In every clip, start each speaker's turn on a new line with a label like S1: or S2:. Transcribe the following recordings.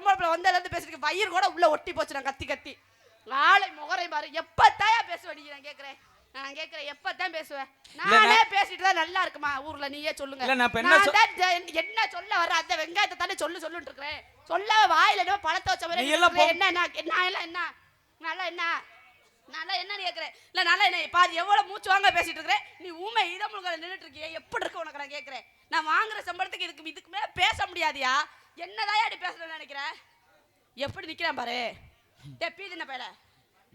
S1: பொம்பளை பிள்ளை வந்ததுல இருந்து பேசிட்டு வயிறு கூட உள்ள ஒட்டி போச்சு நான் கத்தி கத்தி. ஆளை முகரை பாரு எப்பத்தாயா பேசுவ நீ? நான் கேக்குறேன். நான் கேக்குறேன். எப்பதான் பேசுவேன் நானே பேசிட்டு தான் நல்லா இருக்குமா ஊர்ல? நீயே சொல்லுங்க.
S2: நான் என்ன
S1: தான் என்ன சொல்ல வர அந்த வெங்காயத்தை தானே சொல்லு சொல்லுன்னு இருக்கிறேன். சொல்ல வாயில என்னமோ பழத்தை வச்ச மாதிரி. என்ன நான் எல்லாம் என்ன? நல்லா என்ன? நல்லா என்னன்னு கேக்குறேன். இல்ல நல்லா என்ன? பாதி எவ்வளவு மூச்சு வாங்க பேசிட்டு இருக்கிறேன். நீ ஊமை இதமுழுங்க நின்னுட்டு இருக்கியே. எப்படி இருக்கு உனக்கு? நான் கேக்குறேன். நான் வாங்குற சம்பளத்துக்கு இதுக்கு இதுக்கு மேல பேச முடியாதியா? என்னதான் அடி பேசுறேன்னு நினைக்கிறேன் எப்படி நிக்கிறேன் பாரு. எப்பி என்ன பேர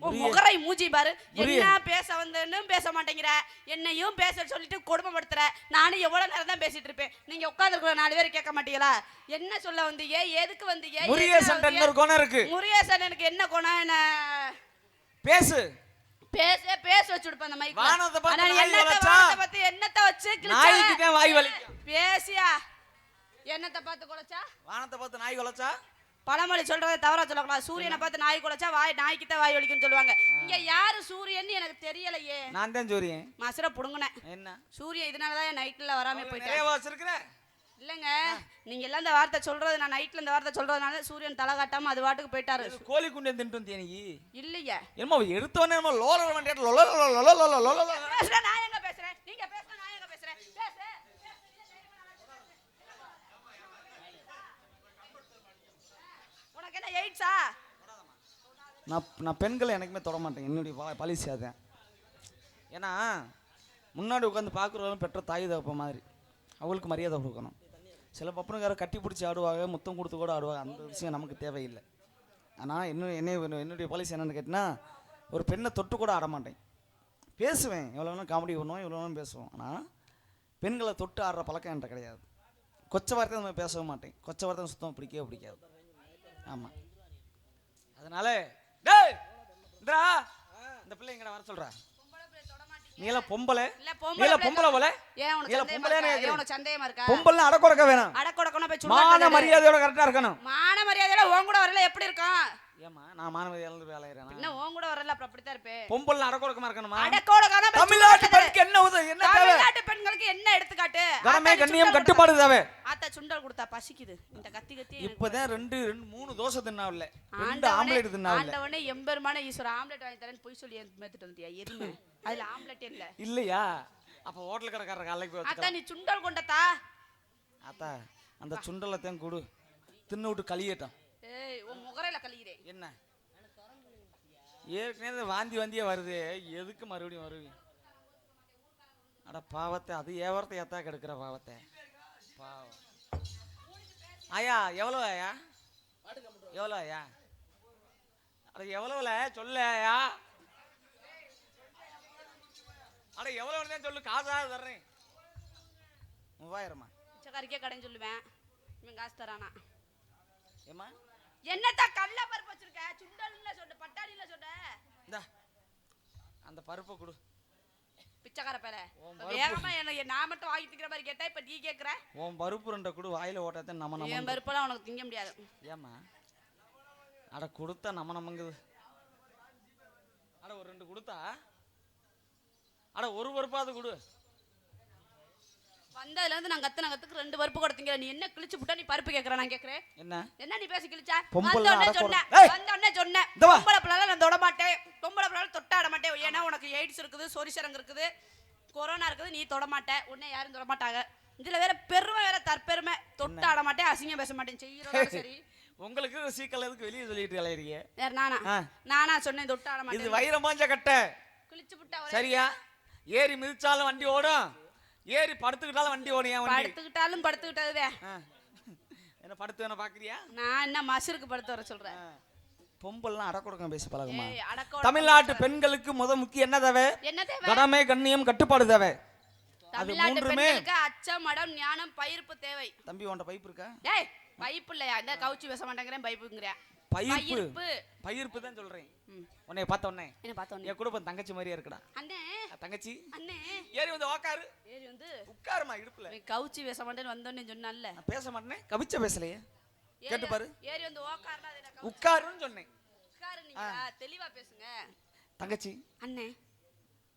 S1: உன் முகரை மூஞ்சி பாரு. என்ன பேச வந்தேன்னு பேச மாட்டேங்கிற. என்னையும் பேச சொல்லிட்டு கொடுமைப்படுத்துற. நானும் எவ்வளவு நேரம் தான் பேசிட்டு இருப்பேன். நீங்க உட்கார்ந்துருக்கிற நாலு பேர் கேட்க மாட்டீங்களா? என்ன சொல்ல வந்தீங்க? எதுக்கு வந்தீங்க?
S2: முருகேசன் இருக்கு.
S1: முருகேசன் எனக்கு என்ன குணம் என்ன?
S2: பேசு.
S1: பேச பேச அந்த
S2: பார்த்து
S1: ஆனா நீ
S2: நாய்
S1: என்னத்த பார்த்து என்னத்த வச்சு பேசியா? என்னத்த பார்த்து குலைச்சா?
S2: வானத்தை பார்த்து நாய் குலைச்சா?
S1: பழமொழி சொல்றதை தவறா சொல்லக்கூடாது. சூரியனை பார்த்து நாய் குலைச்சா வாய் நாய்க்கு தான் வாய் வலிக்கும்னு சொல்லுவாங்க. இங்க யாரு சூரியன்னு எனக்கு தெரியலையே.
S2: நான் தான் சூரியன்.
S1: மசுர புடுங்கினேன்.
S2: என்ன?
S1: சூரியன் இதனாலதான் நைட்ல வராம போயிட்டேன். இல்லங்க நீங்க எல்லாம் இந்த வார்த்தை சொல்றது நான் நைட்ல இந்த வார்த்தை சொல்றதுனால சூரியன் தலை காட்டாம அது வாட்டுக்கு போயிட்டாரு.
S2: கோழி குண்டை தின்ட்டு வந்தியா நீ?
S1: இல்லையே.
S2: என்னமோ எடுத்தவனே என்னமோ லோல வண்டியா லொல லொல லொல லொல
S1: நான் எங்க பேசுறேன் நீங்க பேசுற நான் எங்க பேசுறேன் பேசு ஆயிடுச்சா
S2: நான் நான் பெண்களை எனக்குமே தொட மாட்டேன். என்னுடைய பாலிசி அதான். ஏன்னா முன்னாடி உட்காந்து பார்க்குறவங்களும் பெற்ற தாய் தகப்ப மாதிரி. அவங்களுக்கு மரியாதை கொடுக்கணும். சில பப்பனுக்கார கட்டி பிடிச்சி ஆடுவாங்க முத்தம் கொடுத்து கூட ஆடுவாங்க. அந்த விஷயம் நமக்கு தேவையில்லை. ஆனால் இன்னும் என்ன என்னுடைய பாலிசி என்னென்னு கேட்டினா ஒரு பெண்ணை தொட்டு கூட ஆட மாட்டேன். பேசுவேன். எவ்வளோ வேணும் காமெடி பண்ணுவோம் எவ்வளோ வேணும் பேசுவோம். ஆனால் பெண்களை தொட்டு ஆடுற பழக்கம் என்கிட்ட கிடையாது. கொச்ச வார்த்தை நம்ம பேசவே மாட்டேன். கொச்ச வார்த்தை சுத்தமாக பிடிக்கவே பிடிக்காது. ஆமாம் அதனால டேய் இந்தா இந்த பிள்ளை எங்கடா வர சொல்றா. பொம்பளை. பொம்பளை போல.
S1: ஏன் உனக்கு
S2: நீ எல்லாம்
S1: சந்தேகமா
S2: பொம்பளையானே
S1: இருக்கா?
S2: கேக்குறேன்.
S1: ஏன் உனக்கு சந்தேகமா இருக்கா?
S2: பொம்பளை அடக்குறக்க வேணாம்.
S1: அடக்கொடக்கணும் போய்
S2: மான மரியாதையோட கரெக்டா இருக்கணும்.
S1: மான மரியாதையில உன் கூட வரல எப்படி இருக்கும்
S2: ஏமா நான் மான மரியாதை வேலை செய்றேனா?
S1: என்ன உன் கூட வரல அப்புறம் அப்படித்தான் இருப்பேன்.
S2: பொம்பளை அடக்குறக்கமா இருக்கணுமா
S1: அடக்கோடக்கான
S2: தமிழ்நாட்டு பெண்ணுக்கு என்ன உதவி என்ன தேவை?
S1: தமிழ்நாட்டு பெண்களுக்கு என்ன எடுத்துக்காட்டு? ஆத்தாடி
S2: கண்ணியம் கட்டுப்பாடு தேவை.
S1: ஆத்தா சுண்டல் கொடுத்தா பசிக்குது. இந்த கத்தி கத்தி
S2: இப்பதான் ரெண்டு ரெண்டு மூணு தோசை தின்னாவில்ல ரெண்டு ஆம்லேட்
S1: ஆண்டவனே எம்பெருமான ஈஸ்வர ஆம்லெட் வாங்கி தரேன்னு பொய் சொல்லி மேத்துட்டு வந்தியா எருமை அதுல ஆம்லெட் இல்ல.
S2: இல்லையா? அப்ப ஹோட்டல் கடைக்காரர் காலைக்கு போய் வச்சுக்கலாம்
S1: நீ சுண்டல் கொண்டத்தா?
S2: ஆத்தா அந்த சுண்டலை தான் கொடு. தின்னு விட்டு கழியட்டும்
S1: ஏய் உன் முகரையில கழிகிறேன்
S2: என்ன? ஏற்கனவே வாந்தி வாந்தியே வருது. எதுக்கு மறுபடியும் வருவீங்க அட பாவத்தை அது ஏவரத்தை ஏத்தா கெடுக்கிற பாவத்தை? பாவம். ஆயா எவ்வளோ ஆயா? எவ்வளோ ஆயா? அட எவ்வளோல சொல்ல ஆயா. அட எவ்வளோ சொல்லு காசாக தர்றேன். மூவாயிரமா?
S1: பிச்சைக்காரிக்கே கடைன்னு சொல்லுவேன். இவன் காசு தரானா.
S2: ஏம்மா?
S1: என்னத்தா கடல பருப்பு வச்சிருக்க? சுண்டல்ல சொன்ன பட்டாணில சொன்ன.
S2: இந்தா அந்த பருப்பை கொடு.
S1: பிச்சைக்கார
S2: பருப்பு.
S1: வேகமா என்ன நான் மட்டும் வாங்கி திங்கிற மாதிரி கேட்டா இப்ப நீ கேக்குற?
S2: உன் பருப்பு ரெண்டை கொடு வாயில ஓட்டாத நம்ம
S1: என்
S2: நம்ம
S1: பருப்பெல்லாம் உனக்கு திங்க முடியாது.
S2: ஏம்மா? அட கொடுத்தா நம்ம நமங்குது. அட ஒரு ரெண்டு கொடுத்தா? அட ஒரு பருப்பாவது கொடு.
S1: வந்ததுல இருந்து நான் கத்துன கத்துக்கு ரெண்டு பருப்பு கூட திங்கிற நீ என்ன கிழிச்சு புட்டா நீ பருப்பு கேக்குற நான் கேக்குறேன்.
S2: என்ன?
S1: என்ன நீ பேசி கிழிச்சா?
S2: பொம்பளை
S1: வந்த உடனே
S2: அடக்க
S1: சொன்னேன்
S2: ஒரு- ஏய்!
S1: வந்த உடனே சொன்னேன். பொம்பளை பிள்ளைல நான் தொட மாட்டேன். பொம்பளை பிள்ளைல தொட்டாட மாட்டேன். ஏன்னா உனக்கு எய்ட்ஸ் இருக்குது சொரிசரங்கு இருக்குது கொரோனா இருக்குது நீ தொட மாட்டே. உன்னை யாரும் தொட மாட்டாங்க. இதுல வேற பெருமை வேற தற்பெருமை. தொட்டு ஆட மாட்டேன் அசிங்கம் பேச மாட்டேன். செய்யறதோட சரி.
S2: உங்களுக்கு சீக்கல் எதுக்கு வெளியே சொல்லிட்டு அலையிறீங்க?
S1: வேற நானா. நானா சொன்னேன் தொட்டு ஆட
S2: இது
S1: மாட்டேன்
S2: வைரமாஞ்ச கட்டை.
S1: கிழிச்சு புட்டா
S2: சரியா? ஏறி மிதிச்சாலும் வண்டி ஓடும். ஏறி படுத்துக்கிட்டாலும் வண்டி ஓடும் என் வண்டி?
S1: படுத்துக்கிட்டாலும் படுத்துக்கிட்டதுவே.
S2: என்ன படுத்து வேணா பாக்குறியா?
S1: நான் என்ன மசுருக்கு படுத்து வர சொல்றேன்
S2: பொம்பல்லாம் அடக்குடக்கம் பேசி பழகுமா தமிழ்நாட்டு பெண்களுக்கு முத முக்கியம் என்ன தேவை?
S1: என்ன
S2: கடமை கண்ணியம் கட்டுப்பாடு தேவை. அது மூன்றுமே.
S1: அச்சம் மடம் ஞானம் பயிர்ப்பு தேவை.
S2: தம்பி உன்ட்ட பைப் இருக்கா?
S1: ஏய் பைப்பு இல்லையா? இந்த கவுச்சி பேச மாட்டேங்கிறேன் பைப்புங்கிறேன்.
S2: பயிர்ப்பு.
S1: பயிர்ப்பு.
S2: பயிர்ப்பு தான் சொல்றேன். உன்னை பார்த்த உடனே.
S1: என்ன பார்த்தோன்னே
S2: என் குடும்பம் தங்கச்சி மாதிரியே இருக்குடா.
S1: அண்ணே.
S2: தங்கச்சி.
S1: அண்ணே.
S2: ஏறி வந்து உக்காரு.
S1: ஏறி வந்து
S2: உட்காருமா இடுப்புல.
S1: இவன் கவுச்சி பேச மாட்டேன்னு வந்தோன்னே சொன்னான்ல.
S2: நான் பேச மாட்டேனே. கவிச்ச பேசலையே. கேட்டு பாரு.
S1: ஏறி வந்து கவுச்சி?
S2: உட்காருன்னு சொன்னேன்.
S1: உட்காரு நீங்க. தெளிவா பேசுங்க.
S2: தங்கச்சி.
S1: அண்ணே.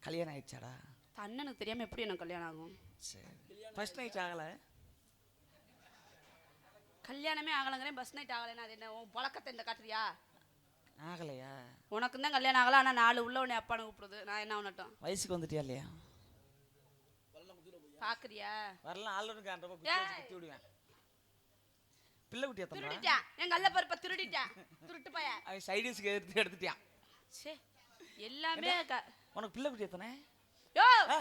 S2: கல்யாணம் ஆயிடுச்சாடா?
S1: அண்ணனுக்கு தெரியாம எப்படி எனக்கு கல்யாணம் ஆகும்?
S2: சரி. ஃபர்ஸ்ட் நைட் ஆகல.
S1: கல்யாணமே ஆகலைங்கிறேன் பஸ் நைட் ஆகலைன்னா அது என்ன? உன் பழக்கத்தை இந்த காட்டுறியா?
S2: ஆகலையா?
S1: உனக்கு தான் கல்யாணம் ஆகல ஆனால் நாலு உள்ள உன்னை அப்பான்னு கூப்பிடுது நான் என்ன பண்ணட்டும்
S2: வயசுக்கு வந்துட்டியா இல்லையா?
S1: பாக்குறியா?
S2: வரலாம் ஆளுநருக்கு அந்த குத்தி வச்சு குத்தி விடுவேன். பிள்ளை குட்டியா
S1: திருடிட்டான். என் கல்ல பருப்பை திருடிட்டான். திருட்டு பைய.
S2: அவன் சைடிஸ்க்கு எடுத்து எடுத்துட்டான்.
S1: சே எல்லாமே
S2: உனக்கு பிள்ளை குட்டி எத்தனை?
S1: யோ
S2: ஆ,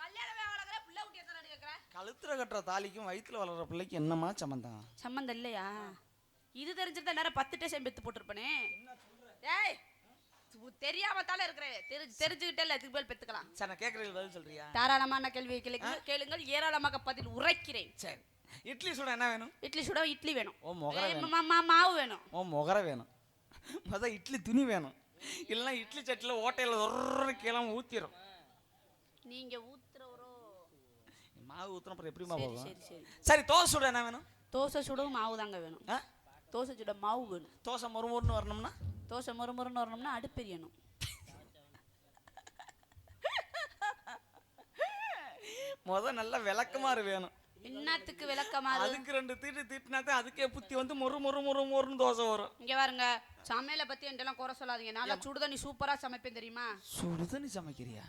S1: கல்யாணமே ஆகலைங்கிற பிள்ளை குட்டி எத்தனை கேட்குறேன்
S2: கழுத்துல கட்டுற தாலிக்கும் வயித்துல வளர்ற பிள்ளைக்கு என்னமா சம்மந்தம்
S1: சம்மந்தம் இல்லையா? இது தெரிஞ்சிருந்தா நேரம் பத்து டேஷன் பெத்து போட்டிருப்பனே. ஏய் தெரியாம தானே இருக்கிறேன் தெரிஞ்சு தெரிஞ்சுக்கிட்டே இல்லை இதுக்கு மேல் பெத்துக்கலாம்.
S2: சரி நான் கேட்குறது பதில் சொல்றியா?
S1: தாராளமான கேள்வியை கேளுங்கள் கேளுங்கள் ஏராளமாக பதில் உரைக்கிறேன்.
S2: சரி. இட்லி சுட என்ன வேணும்?
S1: இட்லி சுட இட்லி வேணும்.
S2: ஓ முகர
S1: மாவு வேணும்.
S2: ஓ முகர வேணும். மொதல் இட்லி துணி வேணும். இல்லைன்னா இட்லி சட்டியில் ஓட்டையில் ஒரு கிளம்ப ஊற்றிடும்
S1: நீங்க ஊத்துறவரோ
S2: மாவு ஊற்றின அப்புறம் எப்படிமா
S1: சரி
S2: போகும்?
S1: சரி சரி.
S2: சரி தோசை சுட என்ன வேணும்?
S1: தோசை சுடவும் மாவு தாங்க வேணும்.
S2: ஆ?
S1: தோசை சுட மாவு வேணும்.
S2: தோசை மொறுமொறுன்னு வரணும்னா?
S1: தோசை மொறு மொறுன்னு வரணும்னா அடுப்பெரியணும்
S2: முத நல்ல விளக்கமாறு வேணும்.
S1: என்னத்துக்கு விளக்கமா
S2: அதுக்கு ரெண்டு தீட்டு தீட்டினா தான் அதுக்கே புத்தி வந்து மொறு மொறு மொறு மொறுன்னு தோசை வரும்.
S1: இங்க பாருங்க சமையலை பத்தி என்கிட்டலாம் குறை சொல்லாதீங்க. நல்லா சுடுதண்ணி சூப்பரா சமைப்பேன் தெரியுமா?
S2: சுடுதண்ணி சமைக்கிறியா?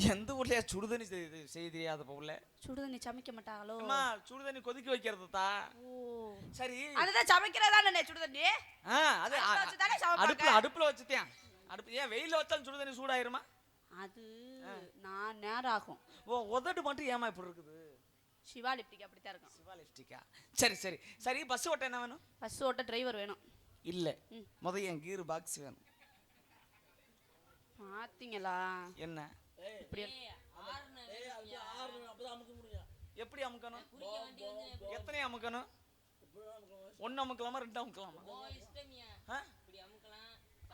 S2: எந்த ஊர்லயா சுடுதண்ணி செய்ய தெரியாத உள்ள
S1: சுடுதண்ணி சமைக்க மாட்டாங்களோ?
S2: அம்மா சுடுதண்ணி கொதிக்க வைக்கிறது தா சரி.
S1: அதுதான் சமைக்கிறதா நினை சுடுதண்ணி?
S2: ஆ அது
S1: அடுப்புல.
S2: அடுப்புல வச்சுட்டேன். அடுப்பு ஏன் வெயில வச்சாலும் சுடுதண்ணி சூடாயிருமா?
S1: அது நான் நேரம் ஆகும்
S2: ஓ உதட்டு மட்டும் ஏமா இப்படி இருக்குது?
S1: சிவா லிப்டிக் அப்படித்தான் இருக்கும்.
S2: சிவா லிப்ஸ்டிக்கா சரி சரி. சரி பஸ் ஓட்ட என்ன வேணும்?
S1: பஸ் ஓட்ட டிரைவர் வேணும்.
S2: இல்ல.
S1: ம்.
S2: முத என் கீர் பாக்ஸ் வேணும்.
S1: பாத்தீங்களா
S2: என்ன? எப்படி அமுக்கணும்? எத்தனை அமுக்கணும்? ஒன்னு அமுக்கலாமா ரெண்டு அமுக்கலாமா?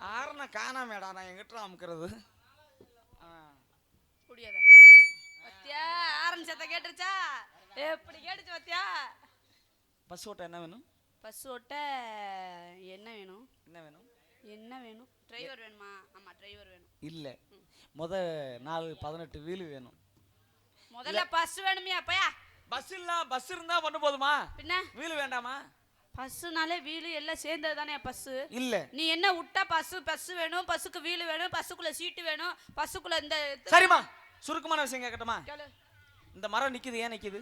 S2: ஆறுனா காணாமேடா நான் எங்கிட்ட அமுக்கிறது? ஆ.
S1: முடியாத பத்தியா ஆரன் சத்தம் கேட்டுருச்சா? எப்படி கேட்டுச்சு பத்தியா?
S2: பஸ் ஓட்ட என்ன வேணும்?
S1: பஸ் ஓட்ட என்ன வேணும்?
S2: என்ன வேணும்?
S1: என்ன வேணும்? டிரைவர் வேணுமா? ஆமா டிரைவர் வேணும்.
S2: இல்ல. முத நாலு பதினெட்டு வீலு வேணும்.
S1: முதல்ல பஸ் வேணுமியா அப்பயா?
S2: பஸ் இல்ல பஸ் இருந்தா பண்ண போதுமா?
S1: பின்ன?
S2: வீலு வேண்டாமா?
S1: பஸ்ஸுனாலே வீலு எல்லாம் சேர்ந்தது தானே பஸ்ஸு
S2: இல்ல.
S1: நீ என்ன விட்டா பஸ்ஸு பஸ் வேணும் பஸ்ஸுக்கு வீலு வேணும் பஸ்ஸுக்குள்ள சீட்டு வேணும் பஸ்ஸுக்குள்ள இந்த
S2: சரிம்மா சுருக்கமான விஷயம் கேட்கட்டுமா
S1: கேளு.
S2: இந்த மரம் நிக்குது ஏன் நிக்குது?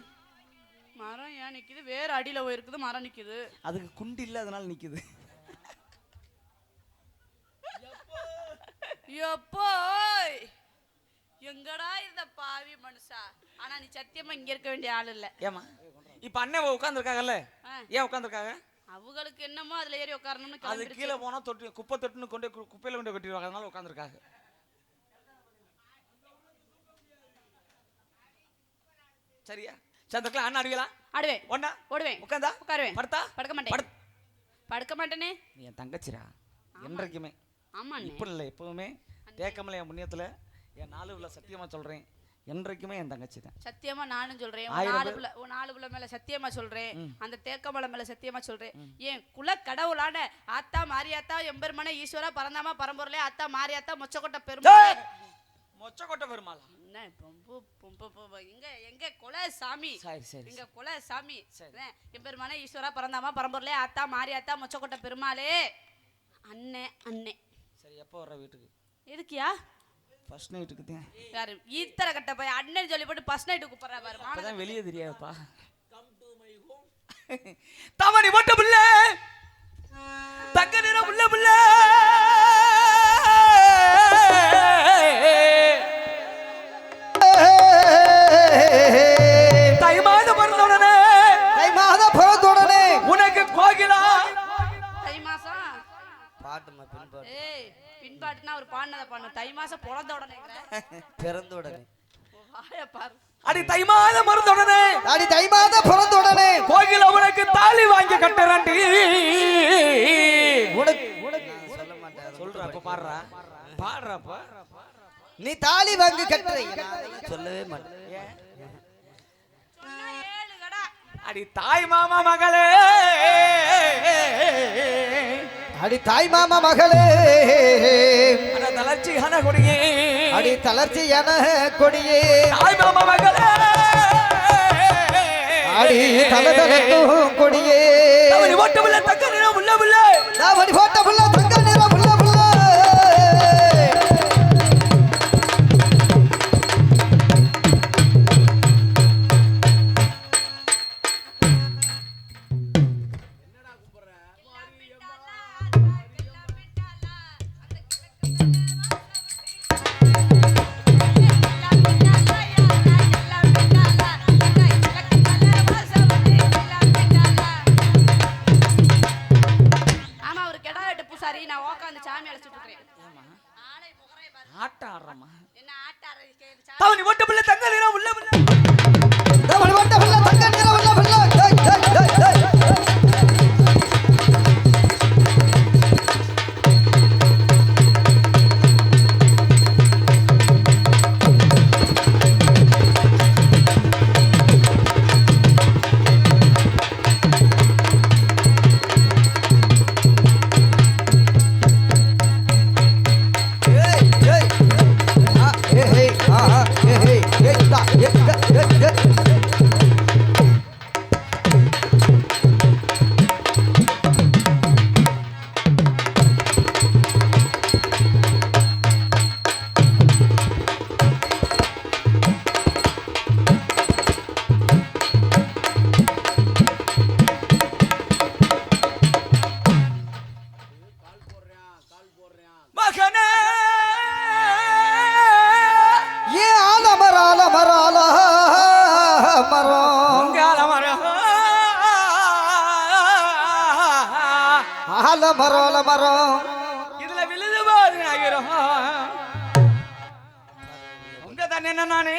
S1: மரம் ஏன் நிக்குது? வேற அடியில போயிருக்குது மரம் நிக்குது.
S2: அதுக்கு குண்டு இல்ல அதனால நிக்குது.
S1: எப்போ? எங்கடா இந்த பாவி மனுஷா? ஆனா நீ சத்தியமா இங்க இருக்க வேண்டிய ஆள் இல்ல.
S2: ஏமா இப்ப அண்ணன் உட்காந்துருக்காங்கல்ல
S1: ஆ.
S2: ஏன் உட்காந்துருக்காங்க
S1: அவங்களுக்கு என்னமோ அதுல ஏறி உட்காரணும்னு
S2: அது கீழே போனா தொட்டு குப்பை தொட்டுன்னு கொண்டு குப்பையில கொண்டு கொட்டிடுவாங்க. அதனால உட்காந்துருக்காங்க சரியா? சந்திரக்கலாம் அண்ணா அடிக்கலாம்
S1: ஆடுவேன்.
S2: ஒண்ணா?
S1: ஓடுவேன்.
S2: உட்காந்தா
S1: உட்காருவேன்.
S2: படுத்தா?
S1: படுக்க மாட்டேன். படுக்க மாட்டேனே.
S2: நீ என் தங்கச்சிரா என்றைக்குமே.
S1: ஆமா.
S2: இப்ப இல்லை எப்பவுமே. தேக்கமலை என் புண்ணியத்துல என் நாலு உள்ள சத்தியமா சொல்றேன். என்றைக்குமே என் தங்கச்சி தான்
S1: சத்தியமா நானும் சொல்றேன். நாலு. புள்ள நாலு புள்ள மேல சத்தியமா சொல்றேன். அந்த தேக்கமலை மேல சத்தியமா சொல்றேன். ஏன் குல கடவுளான ஆத்தா மாரியாத்தா எம்பெருமனை ஈஸ்வரா பரந்தாமா பரம்பொருளே ஆத்தா மாரியாத்தா மொச்சக்கொட்டை பெருமாள்.
S2: மொச்சக்கொட்டை பெருமாளா?
S1: எங்க எங்க குல சாமி எங்க குல சாமி எம்பெருமானே ஈஸ்வரா பரந்தாமா பரம்பொருளே ஆத்தா மாரியாத்தா மொச்சக்கொட்டை பெருமாளே. அண்ணே அண்ணே.
S2: சரி எப்போ வர்ற வீட்டுக்கு?
S1: எதுக்கியா?
S2: ஃபர்ஸ்ட் நைட்டுக்கு தான்.
S1: யாரு ஈத்தர கட்ட போய் அண்ணன் சொல்லி போட்டு ஃபர்ஸ்ட் நைட்டு கூப்பிடுறா பாரு
S2: அப்பதான் வெளியே தெரியாதுப்பா. தவறி ஓட்ட புள்ள தங்க நிற புள்ள புள்ள. தை மாதம் பிறந்தவுடனே
S3: தை மாத பிறந்துடனே
S2: உனக்கு கோகிலா.
S1: தை மாசம்?
S3: பாட்டுமா பின்பாட்டு
S1: ஏய் பின்பாட்டுனா அவர் பாடினதை பாடணும் தை மாசம் பிறந்த உடனேங்கிற
S3: பிறந்துடனே
S1: வாய பாரு.
S2: அடி தை மாதம் பிறந்தவுடனே
S3: அடி தை மாத பிறந்துடனே
S2: கோகிலா உனக்கு தாலி வாங்கி கட்டுறாண்டி
S3: உனக்கு உனக்கு. சொல்ல மாட்டேன்
S2: சொல்றப்ப பாடுறா. பாடுறப்ப
S3: நீ தாலி வாங்கி கட்டுற சொல்லவே மாட்டேன்.
S1: சொன்னா ஏழு கடா.
S2: அடி தாய் மாமா மகளே.
S3: அடி தாய் மாமா மகளே.
S2: தளர்ச்சியான கொடியே.
S3: அடி தளர்ச்சி தளர்ச்சியான கொடியே.
S2: தாய் மாமா மகளே.
S3: அடி தல கொடியே.
S2: மட்டுமில்லை ஆடுறோமா
S1: என்ன ஆட்டாரி
S2: தவணி ஓட்ட பிள்ளை தங்கலாம் உள்ள பிள்ளை. ஓல மரம்
S3: ஓல மரம்
S2: இதுல விழுது பாருங்க ஆயிரம் உங்க தானே நானே